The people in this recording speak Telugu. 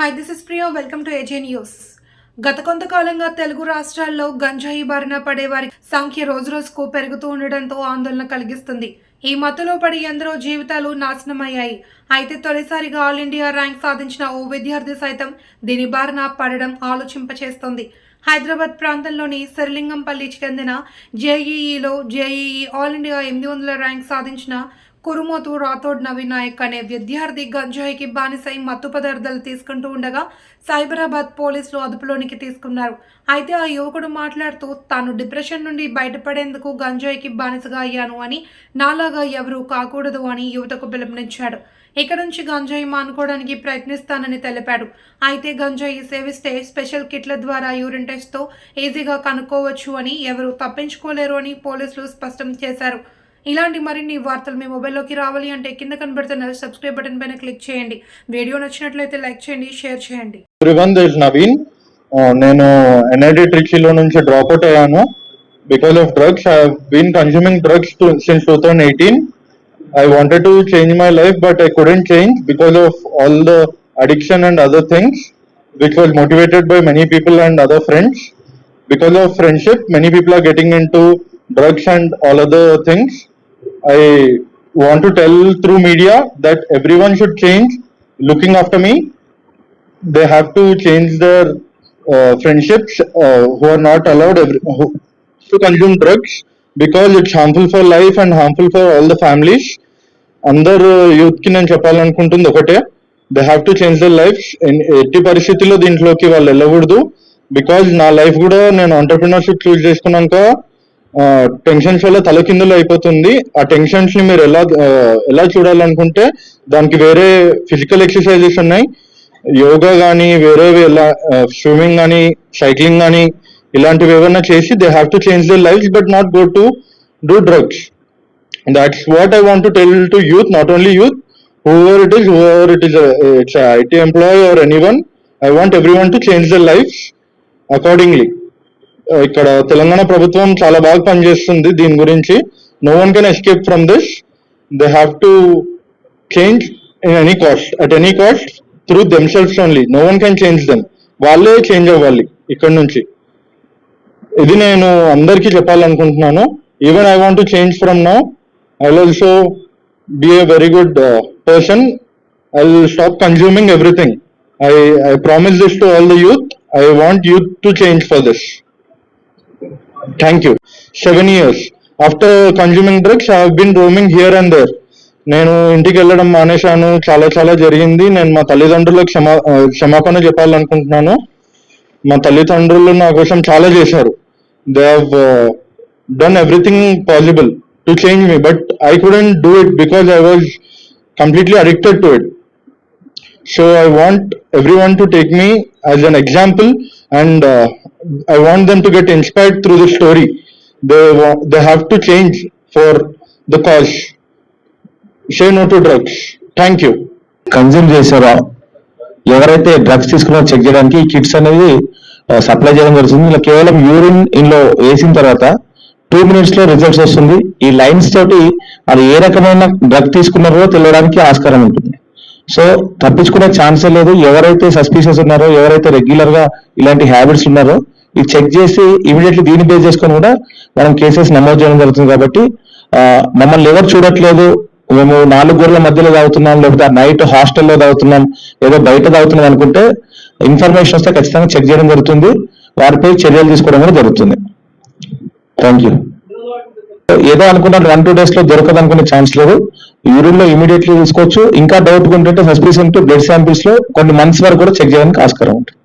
Hi this is Priya welcome to AJ news గత కొంతకాలంగా తెలుగు రాష్ట్రాల్లో గంజాయి బారిన పడే వారి సంఖ్య రోజురోజుకు పెరుగుతూ ఉండడంతో ఆందోళన కలిగిస్తుంది. ఈ మత్తులో పడి ఎందరో జీవితాలు నాశనమయ్యాయి. అయితే తొలిసారిగా ఆల్ ఇండియా ర్యాంక్ సాధించిన ఓ విద్యార్థి సైతం దీని బారిన పడడం ఆలోచింపచేస్తోంది. హైదరాబాద్ ప్రాంతంలోని సరిలింగంపల్లికి చెందిన జేఈఈలో జేఈఈ ఆల్ ఇండియా ఎనిమిది వందల ర్యాంక్ సాధించిన కురుమోతు రాథోడ్ నవీన్ అనే విద్యార్థి గంజాయికి బానిసై మత్తు పదార్థాలు తీసుకుంటూ ఉండగా సైబరాబాద్ పోలీసులు అదుపులోనికి తీసుకున్నారు. అయితే ఆ యువకుడు మాట్లాడుతూ తాను డిప్రెషన్ నుండి బయటపడేందుకు గంజాయికి బానిసగా అయ్యాను అని నాలాగా ఎవరూ కాకూడదు అని యువతకు పిలుపునిచ్చాడు. ఇక నుంచి గంజాయి మానుకోవడానికి ప్రయత్నిస్తానని తెలిపాడు. అయితే గంజాయి సేవిస్తే స్పెషల్ కిట్ల ద్వారా యూరిన్ టెస్ట్తో ఈజీగా కనుక్కోవచ్చు అని ఎవరు తప్పించుకోలేరు అని పోలీసులు స్పష్టం చేశారు. ఇలాంటి మరిన్ని వార్తలు మీ మొబైల్లోకి రావాలి అంటే కింద కనబడుతున్న సబ్స్క్రైబ్ బటన్ పైన క్లిక్ చేయండి. వీడియో నచ్చినట్లయితే లైక్ చేయండి షేర్ చేయండి. నవీన్. నేను ఎన్ఐటి ట్రిచీలో నుంచి డ్రాప్ అవుట్ అయ్యాను. Because of drugs I been consuming drugs since two thousand eighteen I wanted to change my life but I couldn't change because of all the addiction and other things which was motivated by many people and other friends because of friendship many people are getting into drugs and all other things. I want to tell through media that everyone should change looking after me they have to change their uh, friendships uh, who are not allowed every, who, to consume drugs because it's harmful for life and harmful for all the families అందరు యూత్కి నేను చెప్పాలనుకుంటుంది ఒకటే they have to change the life ఎట్టి పరిస్థితుల్లో దీంట్లోకి వాళ్ళు వెళ్ళకూడదు బికాజ్ నా లైఫ్ కూడా నేను ఆంటర్ప్రినర్షిప్ చూస్ చేసుకున్నాక టెన్షన్స్ వల్ల తల కిందలు అయిపోతుంది. ఆ టెన్షన్స్ని మీరు ఎలా ఎలా చూడాలనుకుంటే దానికి వేరే ఫిజికల్ ఎక్సర్సైజెస్ ఉన్నాయి. యోగా కానీ వేరేవి ఎలా స్విమ్మింగ్ కానీ సైక్లింగ్ కానీ ఇలాంటివి ఏమైనా చేసి they have to change their life but not go to do drugs that's what I want to tell to youth not only youth whoever it is whoever it is it's IT employee or any one I want every one to change their life accordingly ఇక్కడ తెలంగాణ ప్రభుత్వం చాలా బాగా పనిచేస్తుంది దీని గురించి. No one can escape from this they have to change in any cost at any cost through themselves only no one can change them వాళ్ళే చేంజ్ అవ్వాలి ఇక్కడ నుంచి. ఇది నేను అందరికీ చెప్పాలనుకుంటున్నాను. Even I want to change from now I also be a very good person I will stop consuming everything I I promise this to all the youth I want youth to change for this thank you seven years after consuming drugs I been roaming here and there నేను ఇంటికి వెళ్ళడం మానేశాను. చాలా చాలా జరిగింది. నేను మా తల్లిదండ్రులకు క్షమా క్షమాపణ చెప్పాలనుకుంటున్నాను. మా తల్లిదండ్రులు నా కోసం చాలా చేశారు. They have done everything possible to change me but I couldn't do it because I was completely addicted to it so I want every one to take me as an example and I want them to get inspired through the story they they have to change for the cause say no to drugs thank you consume చేశారో? ఎవరైతే డ్రగ్స్ తీసుకున్నారో చెక్ చేయడానికి కిట్స్ అనేది సప్లై చేయడం జరుగుతుంది. ఇలా కేవలం యూరిన్ ఇందులో వేసిన తర్వాత టూ మినిట్స్లో రిజల్ట్స్ వస్తుంది. ఈ లైన్స్ తోటి అది ఏ రకమైన డ్రగ్ తీసుకున్నారో తెలియడానికి ఆస్కారం ఉంటుంది. సో తప్పించుకునే ఛాన్సే లేదు. ఎవరైతే సస్పీషియస్ ఉన్నారో ఎవరైతే రెగ్యులర్గా ఇలాంటి హ్యాబిట్స్ ఉన్నారో ఇది చెక్ చేసి ఇమీడియట్లీ దీన్ని బేస్ చేసుకొని కూడా మనం కేసెస్ నమోదు చేయడం జరుగుతుంది కాబట్టి మమ్మల్ని ఎవరు చూడట్లేదు. మేము నాలుగు గోర్ల మధ్యలో తాగుతున్నాం లేకపోతే నైట్ హాస్టల్లో తాగుతున్నాం ఏదో బయట తాగుతున్నాం అనుకుంటే ఇన్ఫర్మేషన్ వస్తే ఖచ్చితంగా చెక్ చేయడం జరుగుతుంది. వారిపై చర్యలు తీసుకోవడం కూడా జరుగుతుంది. థ్యాంక్ యూ ఏదో అనుకున్నారు వన్ టూ డేస్లో దొరకదు అనుకునే ఛాన్స్ లేదు. యూరిన్లో ఇమీడియట్లీ తీసుకోవచ్చు ఇంకా డౌట్ ఉంటుంటే సస్పిషన్ బ్లడ్ శాంపిల్స్లో కొన్ని మంత్స్ వరకు కూడా చెక్ చేయడానికి ఆస్కారం ఉంటుంది.